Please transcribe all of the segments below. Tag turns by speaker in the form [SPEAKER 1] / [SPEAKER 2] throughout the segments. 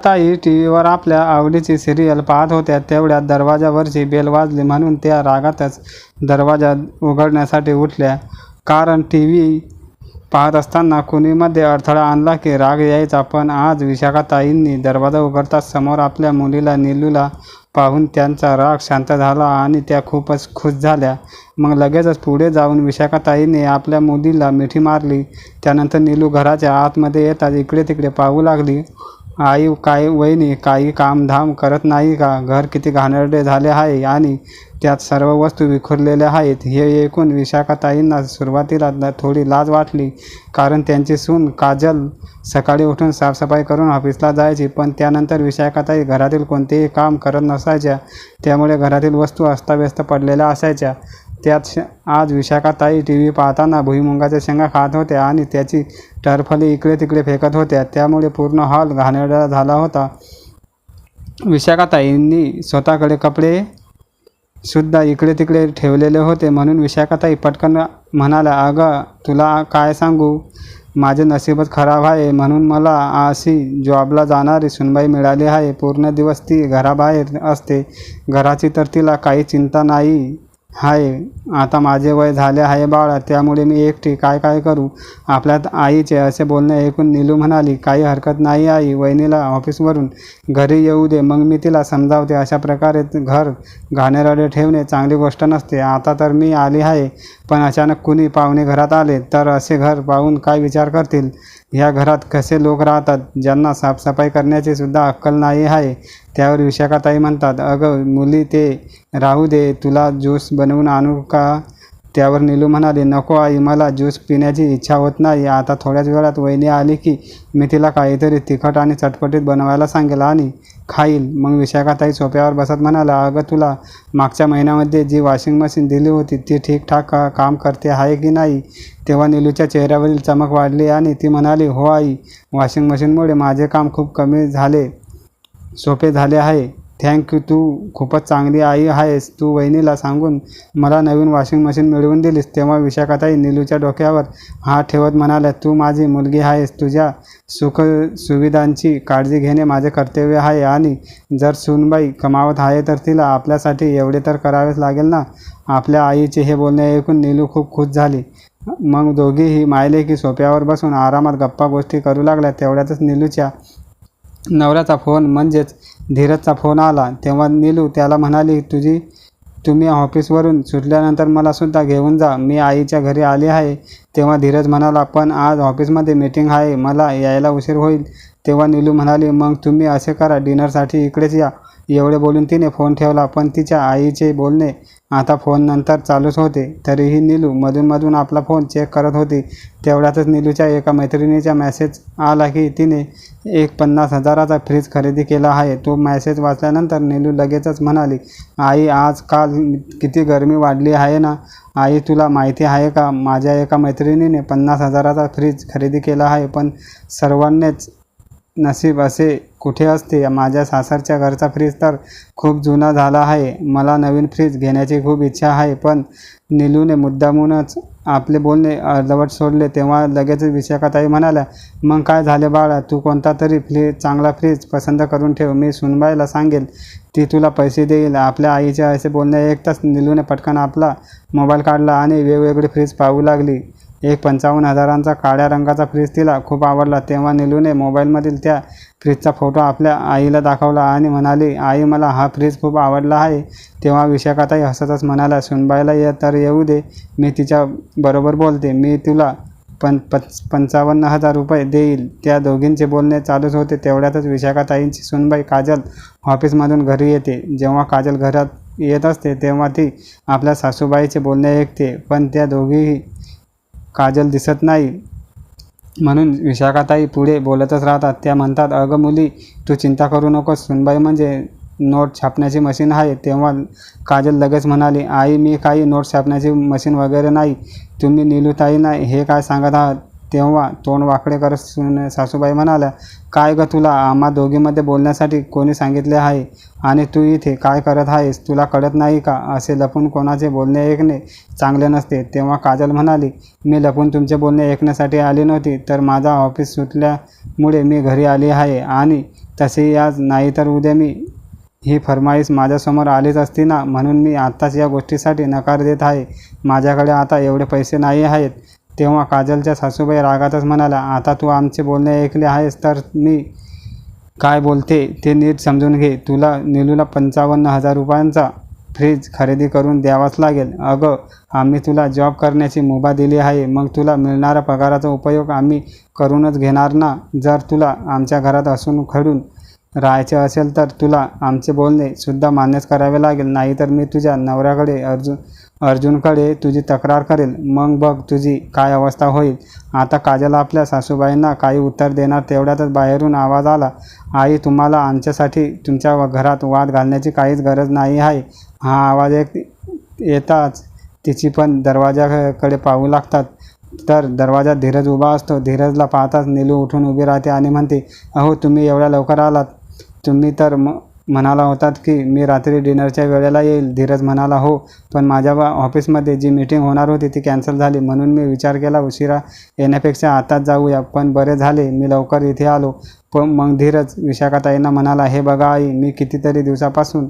[SPEAKER 1] ताई टी व्हीवर आपल्या आवडीची सिरियल पाहत होत्या तेवढ्यात दरवाजावरची बेल वाजली म्हणून त्या रागातच दरवाजा उघडण्यासाठी उठल्या. कारण टी व्ही पाहत असताना कुणीमध्ये अडथळा आणला की राग यायचा पण आज विशाखाताईंनी दरवाजा उघडताच समोर आपल्या मुलीला निलूला पाहून त्यांचा राग शांत झाला आणि त्या खूपच खुश झाल्या. मग लगेचच पुढे जाऊन विशाखाताईंनी आपल्या मुलीला मिठी मारली. त्यानंतर नीलू घराच्या आतमध्ये येताच इकडे तिकडे पाहू लागली. आई काय वहिनी काही कामधाम करत नाही का? घर किती घाणेरडे झाले आहे आणि त्यात सर्व वस्तू विखुरलेल्या आहेत. हे ऐकून विशाखाताईंना सुरुवातीला थोडी लाज वाटली कारण त्यांची सून काजल सकाळी उठून साफसफाई करून ऑफिसला जायची. पण त्यानंतर विशाखाताई घरातील कोणतेही काम करत नसायच्या. त्यामुळे घरातील वस्तू अस्ताव्यस्त पडलेल्या असायच्या. त्यात श- आज विशाखाताई टी व्ही पाहताना भुईमुगाच्या शेंगा खात होत्या आणि त्याची टरफली इकडे तिकडे फेकत होत्या. त्यामुळे पूर्ण हॉल घाणेरडा झाला होता. विशाखाताईंनी स्वतःकडे कपडे सुद्धा इकडे तिकडे ठेवलेले होते. म्हणून विशाखाताई पटकन म्हणाल्या अगं तुला काय सांगू? माझे नशीबच खराब आहे. म्हणून मला अशी जॉबला जाणारी सुनबाई मिळाली आहे. पूर्ण दिवस ती घराबाहेर असते. घराची तर तिला काही चिंता नाही. आहे आता माझे वय झाले आहे बाळा त्यामुळे मी एकटी काय काय करू? आपल्यात आईचे असे बोलणे ऐकून नीलू म्हणाली काही हरकत नाही आई वहिनीला ऑफिसवरून घरी येऊ दे मग मी तिला समजावते. अशा प्रकारे घर घाणेरडे ठेवणे चांगली गोष्ट नसते. आता तर मी आली आहे. पण अचानक कुणी पाहुणे घरात आले तर असे घर पाहून काय विचार करतील? ह्या घरात कसे लोक राहतात? ज्यांना साफसफाई करण्याची सुद्धा अक्कल नाही आहे त्यावर विशाखाताई म्हणतात अगं मुली ते राहू दे तुला ज्यूस बनवून आणू का? त्यावर नीलू म्हणाली नको आई मला ज्यूस पिण्याची इच्छा होत नाही. आता थोड्याच वेळात वहिनी आली की मी तिला काहीतरी तिखट आणि चटपटीत बनवायला सांगेल. आणि खाईल. मग विशाखाताई सोप्यावर बसत म्हणाला अगं तुला मागच्या महिन्यामध्ये जी वॉशिंग मशीन दिली होती ती ठीकठाक का काम करते आहे की नाही? तेव्हा निलूच्या चेहऱ्यावरील चमक वाढली आणि ती म्हणाली हो आई वॉशिंग मशीनमुळे माझे काम खूप कमी झाले सोपे झाले आहे. थँक्यू तू खूपच चांगली आई आहेस. तू वहिनीला सांगून मला नवीन वॉशिंग मशीन मिळवून दिलीस. तेव्हा विशाखाताई नीलूच्या डोक्यावर हात ठेवत म्हणाल्या तू माझी मुलगी आहेस. तुझ्या सुख सुविधांची काळजी घेणे माझे कर्तव्य आहे आणि जर सूनबाई कमावत आहे तर तिला आपल्यासाठी एवढे तर करावेच लागेल ना आपल्या आईचे हे बोलणे ऐकून नीलू खूप खुश झाली. मग दोघीही मायले की सोप्यावर बसून आरामात गप्पा गोष्टी करू लागल्या. तेवढ्यातच नीलूच्या नवऱ्याचा फोन म्हणजेच धीरजचा फोन आला. तेव्हा नीलू त्याला म्हणाली तुझी तुम्ही ऑफिसवरून सुटल्यानंतर मला सुद्धा घेऊन जा. मी आईच्या घरी आली आहे. तेव्हा धीरज म्हणाला पण आज ऑफिसमध्ये मीटिंग आहे. मला यायला उशीर होईल. तेव्हा नीलू म्हणाली मग तुम्ही असे करा. डिनरसाठी इकडेच या. एवढे बोलून तिने फोन ठेवला पण तिच्या आईचे बोलणे आता फोननंतर चालूच होते. तरीही नीलू मधूनमधून आपला फोन चेक करत होती. तेवढ्यातच नीलूच्या एका मैत्रिणीचा मेसेज आला की तिने एक पन्नास हजाराचा फ्रीज खरेदी केला आहे. तो मेसेज वाचल्यानंतर नीलू लगेचच म्हणाली आई आज काल किती गरमी वाढली आहे ना? आई तुला माहिती आहे का? माझ्या एका मैत्रिणीने पन्नास हजाराचा फ्रीज खरेदी केला आहे पण सर्वांनीच नशीब असे कुठे असते? माझ्या सासरच्या घरचा फ्रीज तर खूप जुना झाला आहे. मला नवीन फ्रीज घेण्याची खूप इच्छा आहे पण निलूने मुद्दामूनच आपले बोलणे अर्धवट सोडले. तेव्हा लगेच विशाखाताई म्हणाल्या मग काय झाले बाळा? तू कोणता तरी फ्रीज चांगला फ्रीज पसंत करून ठेव. मी सुनबाईला सांगेल ती तुला पैसे देईल. आपल्या आईचे असे बोलणे ऐकताच निलूने पटकन आपला मोबाईल काढला आणि वेगवेगळी फ्रीज पाहू लागली. एक पंचावन्न हजारांचा काळ्या रंगाचा फ्रीज तिला खूप आवडला. तेव्हा निलूने मोबाईलमधील त्या फ्रीजचा फोटो आपल्या आईला दाखवला आणि म्हणाली आई मला हा फ्रीज खूप आवडला आहे. तेव्हा विशाखाताई हसतच म्हणाल्या सुनबाईला ये तर येऊ दे. मी तिच्या बरोबर बोलते. मी तुला पं पच पंचावन्न हजार रुपये देईल. त्या दोघींचे बोलणे चालूच होते. तेवढ्यातच विशाखाताईंची सुनबाई काजल ऑफिसमधून घरी येते. जेव्हा काजल घरात येत असते तेव्हा ती आपल्या सासूबाईचे बोलणे ऐकते. पण त्या दोघीही काजल दिसत नाही. म्हणून विशाखाताई पुढे बोलतच राहतात. त्या म्हणतात अगं मुली तू चिंता करू नकोस. सुनबाई म्हणजे नोट छापण्याची मशीन आहे. तेव्हा काजल लगेच म्हणाली आई मी काही नोट छापण्याची मशीन वगैरे नाही. तुम्ही नीलूताई नाही. हे काय सांगत आहात? तेव्हा तोंड वाकडे करत सुन सासूबाई म्हणाल्या काय गं तुला? आम्हा दोघीमध्ये बोलण्यासाठी कोणी सांगितले आहे? आणि तू इथे काय करत आहेस? तुला कळत नाही का? असे लपून कोणाचे बोलणे ऐकणे चांगले नसते. तेव्हा काजल म्हणाली मी लपून तुमचे बोलणे ऐकण्यासाठी आली नव्हती तर माझा ऑफिस सुटल्यामुळे मी घरी आली आहे. आणि तसेही आज नाही तर उद्या मी ही फरमाईश माझ्यासमोर आलीच असती ना? म्हणून मी आत्ताच या गोष्टीसाठी नकार देत आहे. माझ्याकडे आता एवढे पैसे नाही आहेत. तेव्हा काजलच्या सासूबाई रागातच म्हणाल्या आता तू आमचे बोलणे ऐकले आहेस तर मी काय बोलते ते नीट समजून घे. तुला नीलूला पंचावन्न हजार रुपयांचा फ्रीज खरेदी करून द्यावाच लागेल. अगं आम्ही तुला जॉब करण्याची मुभा दिली आहे. मग तुला मिळणाऱ्या पगाराचा उपयोग आम्ही करूनच घेणार ना? जर तुला आमच्या घरात असून खडून राहायचे असेल तर तुला आमचे बोलणे सुद्धा मान्यच करावे लागेल. नाहीतर मी तुझ्या नवऱ्याकडे अर्जुन अर्जुनकडे तुझी तक्रार करेल. मग बघ तुझी काय अवस्था होईल. आता काजल आपल्या सासूबाईंना काही उत्तर देणार तेवढ्यातच बाहेरून आवाज आला. आई तुम्हाला आमच्यासाठी तुमच्या व- घरात वाद घालण्याची काहीच गरज नाही आहे. हा आवाज एक येताच तिची पण दरवाजाकडे पाहू लागतात. तर दरवाजात धीरज उभा असतो. धीरजला पाहताच नीलू उठून उभी राहते आणि म्हणते अहो तुम्ही एवढ्या लवकर आलात. तुम्ही तर म म्हणाला होतात की मी रात्री डिनरच्या वेळेला येईल. धीरज म्हणाला हो पण माझ्या ऑफिसमध्ये जी मीटिंग होणार होती ती कॅन्सल झाली. म्हणून मी विचार केला उशिरा येण्यापेक्षा आताच जाऊया. पण बरे झाले. मी लवकर इथे आलो. पण मग धीरज विशाखाताईंना म्हणाला हे बघा आई मी कितीतरी दिवसापासून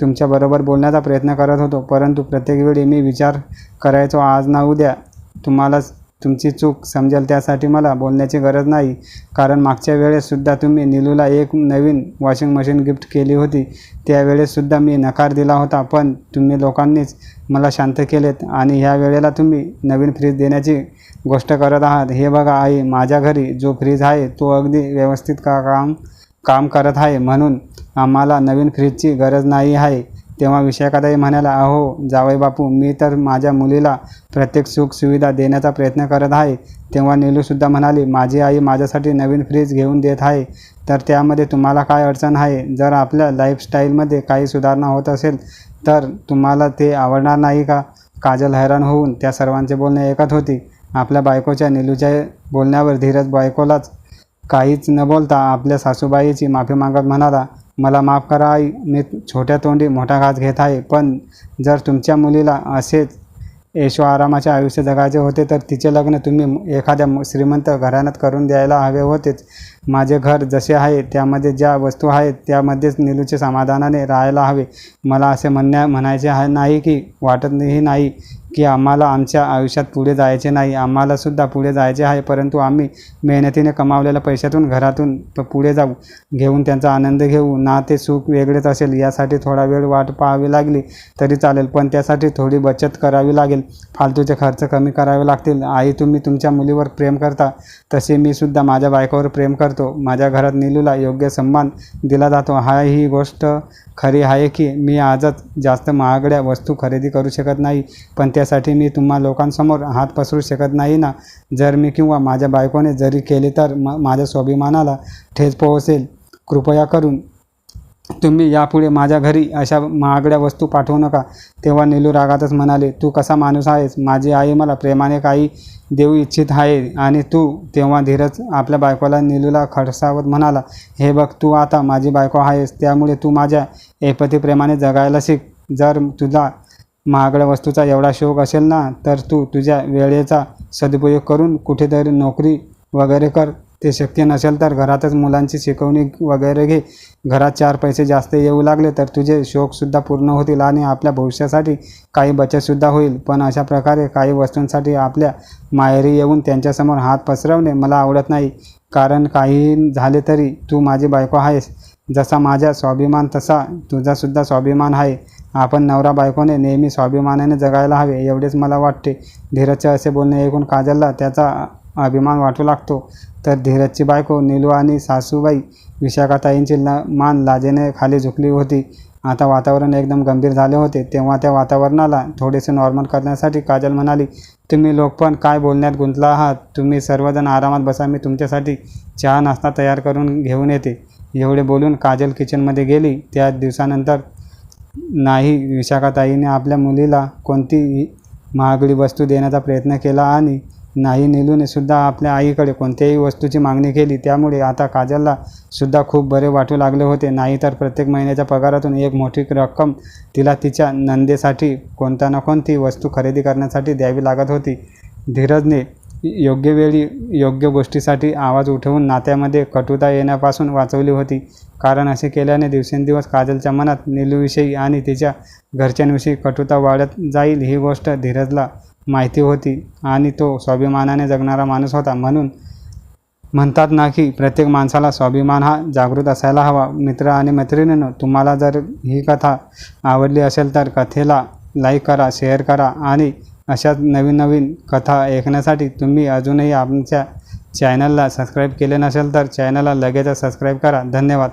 [SPEAKER 1] तुमच्याबरोबर बोलण्याचा प्रयत्न करत होतो. परंतु प्रत्येक वेळी मी विचार करायचो आज ना उद्या. तुम्हालाच तुमची चूक समजेल त्यासाठी मला बोलण्याची गरज नाही. कारण मागच्या वेळेससुद्धा तुम्ही नीलूला एक नवीन वॉशिंग मशीन गिफ्ट केली होती. त्यावेळेससुद्धा मी नकार दिला होता पण तुम्ही लोकांनीच मला शांत केलेत आणि ह्या वेळेला तुम्ही नवीन फ्रीज देण्याची गोष्ट करत आहात. हे बघा आई माझ्या घरी जो फ्रीज आहे तो अगदी व्यवस्थित का काम काम करत आहे म्हणून आम्हाला नवीन फ्रीजची गरज नाही आहे. तेव्हा विशाखाताई म्हणाला अहो जावई बापू मी तर माझ्या मुलीला प्रत्येक सुखसुविधा देण्याचा प्रयत्न करत आहे. तेव्हा नीलूसुद्धा म्हणाली माझी आई माझ्यासाठी नवीन फ्रीज घेऊन देत आहे तर त्यामध्ये तुम्हाला काय अडचण आहे? जर आपल्या लाईफस्टाईलमध्ये काही सुधारणा होत असेल तर तुम्हाला ते आवडणार नाही का? काजल हैराण होऊन त्या सर्वांचे बोलणे ऐकत होती. आपल्या बायकोच्या नीलूच्या बोलण्यावर धीरज बायकोलाच काहीच न बोलता आपल्या सासूबाईची माफी मागत म्हणाला मला माफ करा आई मी छोट्या तोंडी मोठा घास घेत आहे पण जर तुमच्या मुलीला असेच ऐशो आरामाचे आयुष्य जगायचे होते तर तिचे लग्न तुम्ही एखाद्या श्रीमंत घराण्यात करून द्यायला हवे होतेच माझे घर जसे आहे त्यामध्ये ज्या वस्तू आहेत त्यामध्येच नीलूचे समाधानाने राहायला हवे. मला असे म्हणण्या म्हणायचे आहे नाही की वाटतही नाही. की आम्हाला आमच्या आयुष्यात पुढे जायचे नाही. आम्हालासुद्धा पुढे जायचे आहे परंतु आम्ही मेहनतीने कमावलेल्या पैशातून घरातून प- पुढे जाऊ घेऊन त्यांचा आनंद घेऊ. ना ते सुख वेगळेच असेल. यासाठी थोडा वेळ वाट पाहावी लागली तरी चालेल पण त्यासाठी थोडी बचत करावी लागेल. फालतूचे खर्च कमी करावे लागतील. आई तुम्ही तुमच्या मुलीवर प्रेम करता. तसे मी सुद्धा माझ्या बायकोवर प्रेम करतो. माझ्या घरात नीलूला योग्य सन्मान दिला जातो. हा ही गोष्ट खरी आहे की मी आजच जास्त महागड्या वस्तू खरेदी करू शकत नाही पण त्यासाठी मी तुम्हा लोकांसमोर हात पसरू शकत नाही ना? जर मी किंवा माझ्या बायकोने जरी केले तर म माझ्या स्वाभिमानाला ठेच पोहोचेल. कृपया करून. तुम्ही यापुढे माझ्या घरी अशा महागड्या वस्तू पाठवू नका. तेव्हा नीलू रागातच म्हणाले तू कसा माणूस आहेस? माझी आई मला प्रेमाने काही देऊ इच्छित आहे. आणि तू तेव्हा धीरज आपल्या बायकोला नीलूला खडसावत म्हणाला हे बघ तू आता माझी बायको आहेस त्यामुळे तू माझ्या एपतीप्रेमाने जगायला शिक. जर तुझा महागड्या वस्तूचा एवढा शौक असेल ना तर तू तुझ्या वेळेचा सदुपयोग करून कुठेतरी नोकरी वगैरे कर. ते शक्य नसेल तर घरातच मुलांची शिकवणी वगैरे घे. घरात चार पैसे जास्त येऊ लागले तर तुझे शौकसुद्धा पूर्ण होतील आणि आपल्या भविष्यासाठी काही बचतसुद्धा होईल. पण अशा प्रकारे काही वस्तूंसाठी आपल्या माहेरी येऊन त्यांच्यासमोर हात पसरवणे मला आवडत नाही. कारण काही झाले तरी तू माझी बायको आहेस. जसा माझा स्वाभिमान तसा तुझासुद्धा स्वाभिमान आहे. आपण नवरा बायकोने नेहमी स्वाभिमानाने जगायला हवे एवढेच मला वाटते. धीरजचे असे बोलणे ऐकून काजलला त्याचा अभिमान वाटू लागतो. तर धीरजची बायको नीलू आणि सासूबाई विशाखाताईंची ला मान लाजेने खाली झुकली होती. आता वातावरण एकदम गंभीर झाले होते. तेव्हा त्या वातावरणाला थोडेसे नॉर्मल करण्यासाठी काजल म्हणाली तुम्ही लोक पण काय बोलण्यात गुंतला आहात? तुम्ही सर्वजण आरामात बसा. मी तुमच्यासाठी चहा नाश्ता तयार करून घेऊन येते. एवढे बोलून काजल किचनमध्ये गेली. त्या दिवसानंतर नाही विशाखाताईने आपल्या मुलीला कोणती महागडी वस्तू देण्याचा प्रयत्न केला आणि नाही नीलूने सुद्धा आपल्या आईकडे कोणत्याही वस्तूची मागणी केली. त्यामुळे आता काजलला सुद्धा खूप बरे वाटू लागले होते. नाही तर प्रत्येक महिन्याच्या पगारातून एक मोठी रक्कम तिला तिच्या नंदेसाठी कोणता ना कोणती वस्तू खरेदी करण्यासाठी द्यावी लागत होती. धीरजने योग्य वेळी योग्य गोष्टीसाठी आवाज उठवून नात्यामध्ये कटुता येण्यापासून वाचवली होती. कारण असे केल्याने दिवसेंदिवस काजलच्या मनात निलूविषयी आणि तिच्या घरच्यांविषयी कटुता वाढत जाईल ही गोष्ट धीरजला माहिती होती आणि तो स्वाभिमानाने जगणारा माणूस होता म्हणून म्हणतात ना की प्रत्येक माणसाला स्वाभिमान हा जागृत असायला हवा. मित्र आणि मैत्रिणींनो तुम्हाला जर ही कथा आवडली असेल तर कथेला लाईक करा शेअर करा आणि अशाच नवीन नवीन कथा ऐकण्यासाठी तुम्ही अजूनही आमच्या चॅनलला सबस्क्राईब केले नसेल तर चॅनलला लगेचच सबस्क्राईब करा. धन्यवाद.